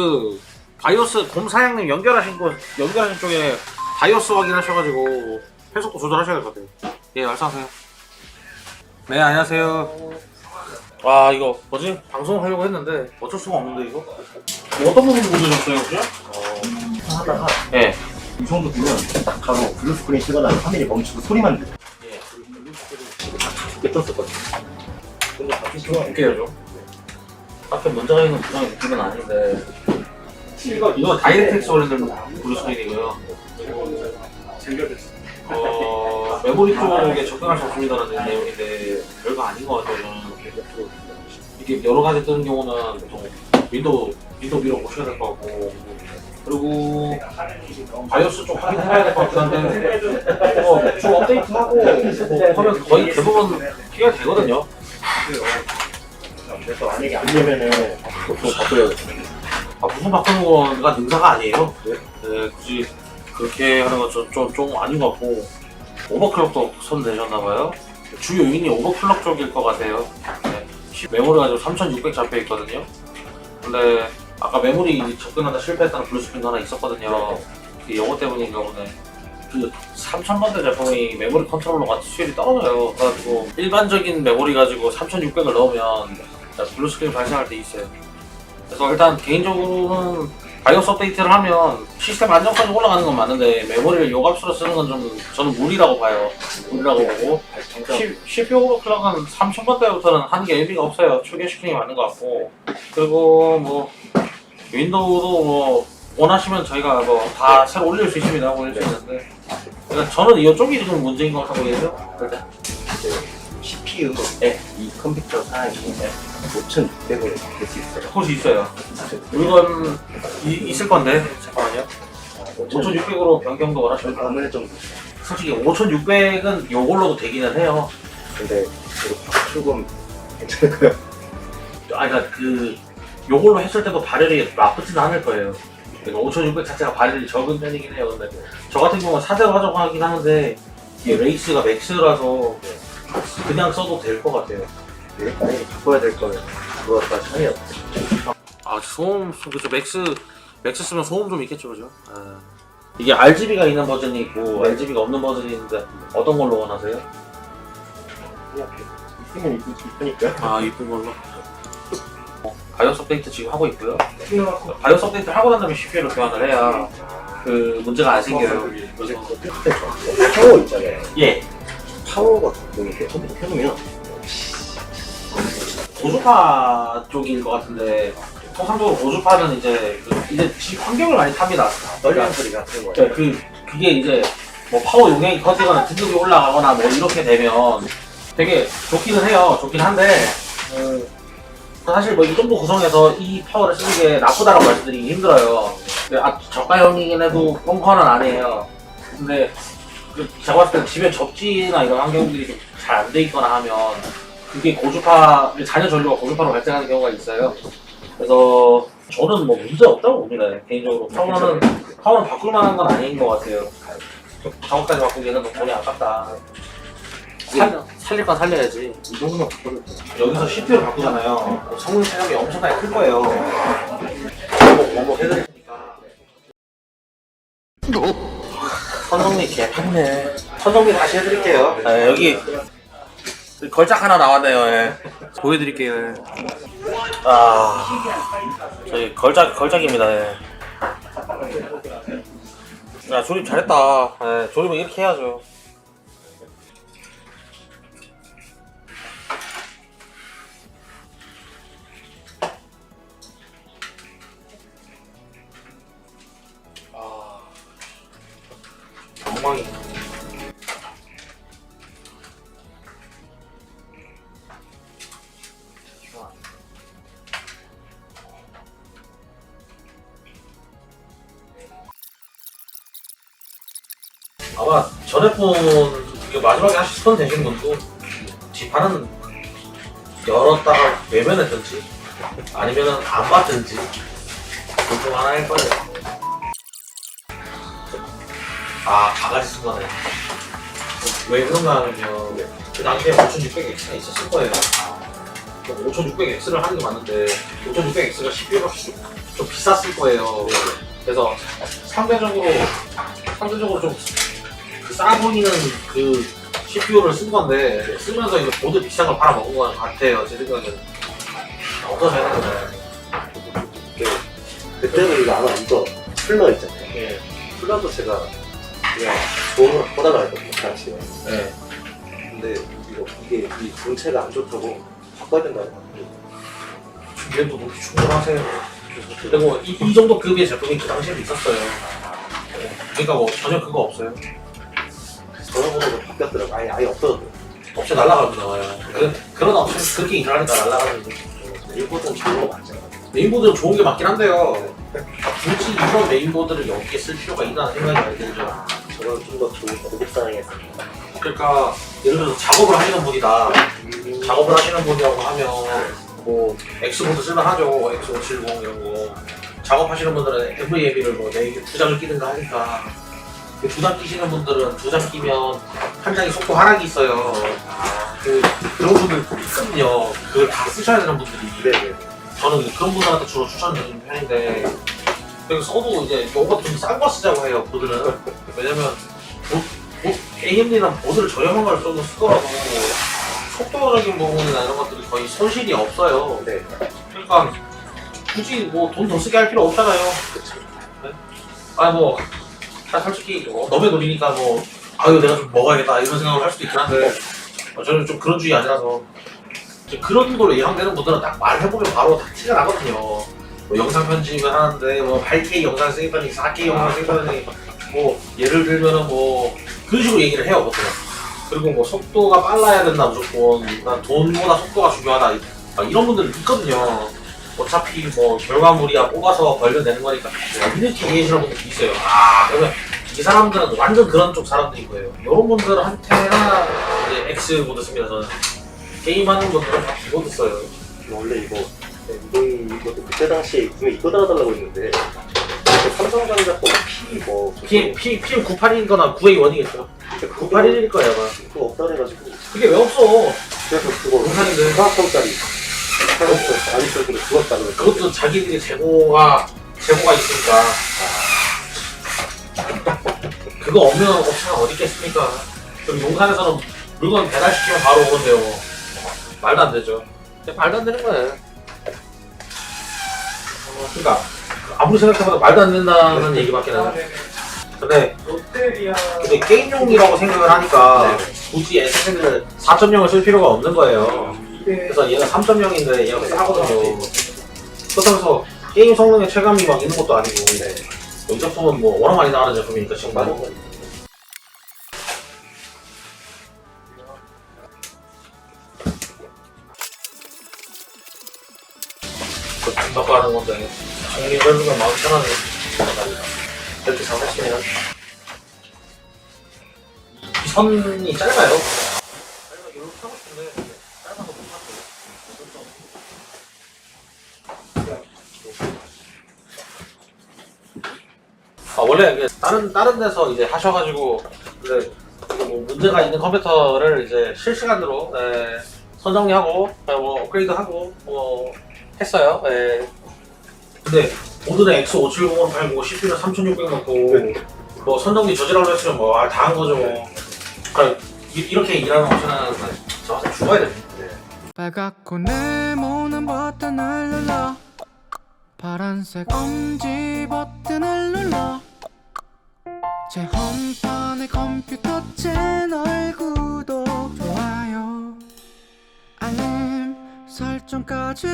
그 바이오스 곰 사장님 연결하신 거 연결하신 쪽에 바이오스 확인하셔가지고 해속도 조절하셔야 될 것 같아요. 예, 말씀하세요. 네, 안녕하세요. 아 이거 뭐지? 방송을 하려고 했는데 어쩔 수가 없는데 이거 뭐 어떤 부분 문제셨어요, 혹시? 하다가 예. 이 정도 되면 바로 블루 스크린 뜨거나 화면이 멈추고 소리만 들려. 예. 이게 떴었거든요. 근데 거 어떻게 해야죠? 딱히 문제가 있는 부상이 느낌은 아닌데 이거 다이렉트엑스 관련된 블루스크린이고요. 어, 메모리 쪽에 접근할 수 없습니다라는 내용인데 별거 아닌 것 같아요. 저는. 이게 여러 가지 뜨는 경우는 보통 윈도우 윈도우 위로 오셔야 될 것 같고 그리고 바이오스 쪽 확인해야 될 것 같긴 한데 어, 좀 업데이트하고 뭐 하면 거의 대부분 해결 되거든요. 그래서 만약에 안 되면은 보통 바꿔야겠어요. 아, 무슨 거가 능사가 아니에요. 네, 굳이 그렇게 하는 건좀 좀 좀 아닌 것 같고 오버클럭도 손대셨나봐요. 주요 요인이 오버클럭 쪽일 것 같아요. 네, 메모리가 지금 3600 잡혀 있거든요. 근데 아까 메모리 접근하다 실패했다는 블루스크린 하나 있었거든요. 그게 요거 때문인가 보네. 그 3000번대 제품이 메모리 컨트롤러가 수율이 떨어져요. 그래가지고 일반적인 메모리 가지고 3600을 넣으면 블루스크린 발생할 때 있어요. 그래서 일단 개인적으로는 바이오스 업데이트를 하면 시스템 안정성이 올라가는 건 맞는데 메모리를 요값으로 쓰는 건 좀 저는 무리라고 봐요. 무리라고 보고 C- CPU 오버클럭은 3000번대부터는 하는 게 의미가 없어요. 추계시키는 게 맞는 것 같고 그리고 뭐 윈도우도 뭐 원하시면 저희가 뭐 다 새로 올릴 수 있습니다. 올릴 수 있는데 그러니까 저는 이쪽이 좀 문제인 것 같다고 보이죠. 일단 CPU 네. 이 컴퓨터 사양이 5,600원에 바뀔 수 있어요. 혹시 있어요. 물건 이, 있을 건데 잠깐만요. 5600으로 변경도 원하시면 어느 정도. 솔직히 5600은 요걸로도 되기는 해요. 근데 이거 조금 괜찮을까요? 아, 그러니까 그 요걸로 했을 때도 발열이 나쁘지는 않을 거예요. 그러니까 5600 자체가 발열이 적은 편이긴 해요. 근데 저 같은 경우는 사대로 하자고 하긴 하는데 이게 레이스가 맥스라서 그냥 써도 될 것 같아요. 이게 만약에 바꿔야 될 거면 그거 다 차이 없어요. 아 소음 소- 그죠 맥스 맥스 쓰면 소음 좀 있겠죠, 그죠? 아. 이게 RGB가 있는 버전이 있고 RGB가 없는 버전이 있는데 어떤 걸로 원하세요? 그냥 있으면 이쁘, 이쁘니까. 아 이쁜 걸로. 어, 바이오스 업데이트 지금 하고 있고요. 바이오스 업데이트 하고 난 다음에 CPU를 교환을 해야 그 문제가 안 생겨요. 이제 그 끝에 저 파워 있잖아요. 예. 파워가 이렇게 컴퓨터 켜놓으면 고주파 쪽일 것 같은데 통상적으로 고주파는 이제 그 이제 집 환경을 많이 탑니다. 떨리는 소리 같은 네, 거예요. 그 그게 이제 뭐 파워 용량이 커지거나 등급이 올라가거나 뭐 이렇게 되면 되게 좋기는 해요. 좋긴 한데 음, 사실 뭐 이 정도 구성에서 이 파워를 쓰는 게 나쁘다라고 말씀드리기 힘들어요. 근데 아, 저가형이긴 해도 뻥커는 아니에요. 근데 그 제가 봤을 때는 집에 접지나 이런 환경들이 좀잘안 돼 있거나 하면 그게 고주파 잔여 전류가 고주파로 발생하는 경우가 있어요. 그래서 저는 뭐 문제 없다고 봅니다. 개인적으로 파워는 파워는 바꿀 만한 건 아닌 것 같아요. 작업까지 바꾸기에는 너무 돈이 아깝다. 살, 살릴 건 살려야지. 이 정도면 바꿔도 돼요. 여기서 CPU를 바꾸잖아요. 성능 차이가 엄청나게 클 거예요. 선정리 개판네. 선정리 다시 해드릴게요. 네, 여기 걸작 하나 나왔네요. 예. 보여드릴게요. 예. 아, 저희 걸작 걸작입니다. 예. 야 조립 잘했다. 예, 조립은 이렇게 해야죠. 엉망이. 아마 전 핸폰 이거 마지막에 하실 선 되신 분도 뒷판은 열었다가 외면했든지 아니면은 안 봤든지 둘중 하나일 거예요. 아 바가지 쓴 거네. 왜 그런가 하면요. 그 당시에 5600X가 있었을 거예요. 5600X를 하는 게 맞는데 5600X가 CPU가 좀 좀 비쌌을 거예요. 그래서 상대적으로 상대적으로 좀그 싸 보이는 그 CPU를 쓴 건데 쓰면서 이거 보드 비싼 걸 팔아먹은 것 같아요. 제 생각에는 어떠세요? 그때는 이거 아마 이거 풀러 있잖아요. 예. 풀러도 제가 그냥 좋은 걸 보다가 했거든요, 당시에. 네. 근데 이거 이게 이 본체가 안 좋다고 바꿔야 된다고 하더라고요. 준비도 높이 충분하세요. 그리고 이, 이 정도 급의 제품이 그 당시에도 있었어요. 네. 그러니까 뭐 전혀 그거 없어요. 전화번호가 바뀌었더라고요. 아예, 아예 없어졌더라고요. 업체 날라갑니다. 그, 그런 업체 그렇게 일하니까 날라가는 거죠. 일본은 좋은 거 맞잖아요. 메인보드는 좋은 게 맞긴 한데요. 굳이 이런 메인보드를 여기에 쓸 필요가 있다는 생각이 많이 들죠. 저는 좀더 좋은 고급상에서. 그러니까 예를 들어서 작업을 하시는 분이다. 작업을 하시는 분이라고 하면 뭐 X보드 쓸만 하죠. X570 이런 거. 작업하시는 분들은 NVMe를 뭐 네개 두 장을 끼든가 하니까 그두장 끼시는 분들은 두 장 끼면 한 장이 속도 하락이 있어요. 그 그런 분들 있거든요. 그걸 다 쓰셔야 되는 분들이. 네네. 저는 그런 분들한테 주로 추천드리는 편인데 그래서 써도 이제 요거 좀 싼 거 쓰자고 해요 보드는 왜냐면 보, 보, AMD는 보드를 저렴한 걸 써도 쓰더라도 속도적인 부분이나 이런 것들이 거의 손실이 없어요 네. 그러니까 굳이 뭐 돈 더 쓰게 할 필요 없잖아요 그쵸. 아뭐 솔직히 어, 너의 돈이니까 뭐 아유 내가 좀 먹어야겠다 이런 생각을 할 수도 있긴 한데 어, 저는 좀 그런 주의 아니라서 이제 그런 걸로 예상되는 분들은 딱 말해보면 바로 다 티가 나거든요. 뭐 영상 편집을 하는데 뭐 8K 영상 쓰겠다니 4K 영상 쓰겠다니 뭐 예를 들면은 뭐 그런 식으로 얘기를 해요 보통. 그리고 뭐 속도가 빨라야 된다 무조건 난 돈보다 속도가 중요하다 막 이런 분들 있거든요. 어차피 뭐 결과물이야 뽑아서 벌려내는 거니까 이렇게 얘기하시는 분들 있어요. 아 그러면 이 사람들은 완전 그런 쪽 사람들인 거예요. 이런 분들한테나 이제 X 모드 씁니다 저는. 게임하는 분들은 다 키보드 써요. 원래 이거 네, 이것도 그때 당시에 구매 이거 달아달라고 했는데 그 삼성전자 거 P 뭐 P, P, PM981이거나 9A1이겠죠. 981일 거예요, 아마. 그거 없다 그래가지고 그게 왜 없어? 그래서 그거 공산인데. 4학점짜리 사줬어요. 안 근데 죽었다 그랬어. 그것도 자기들이 재고가, 재고가 있으니까. 그거 없는 업체가 어디 있겠습니까? 그리고 용산에서는 물건 배달시키면 바로 오는데요. 말도 안 되죠. 말도 안 되는 거예요. 어, 그러니까 아무리 생각해봐도 말도 안 된다는 얘기밖에 안 해. 근데 근데 게임용이라고 생각을 하니까 굳이 SSD를 4.0을 쓸 필요가 없는 거예요. 그래서 얘가 3.0인데 얘가 싸거든요. 그렇다면서 게임 성능에 체감이 막 있는 것도 아니고 이 제품은 뭐 워낙 많이 나가는 제품이니까 지금 많이 거 받고 하는 건데 정리를 해주면 마음 편하네. 이렇게 장사시키면 이 선이 짧아요. 짧아 이렇게 하고 싶은데 짧아서 못아 원래 이게 다른 다른 데서 이제 하셔가지고 근데 뭐 문제가 있는 컴퓨터를 이제 실시간으로 네, 선정리하고 네, 뭐 업그레이드하고 뭐 했어요. 네. 근데 오늘은 X570으로 팔고 CPU는 3600 넣고 뭐 선정리 저지라고 했으면 뭐 다 한 거죠. 뭐. 그러니까 이- 이렇게 일하는 업체는 저 와서 죽어야 됩니다. 빨갛고 네모난 버튼을 눌러 파란색 엄지 버튼을 눌러 제 홈판의 컴퓨터 채널 구독 좋아요 알림 설정까지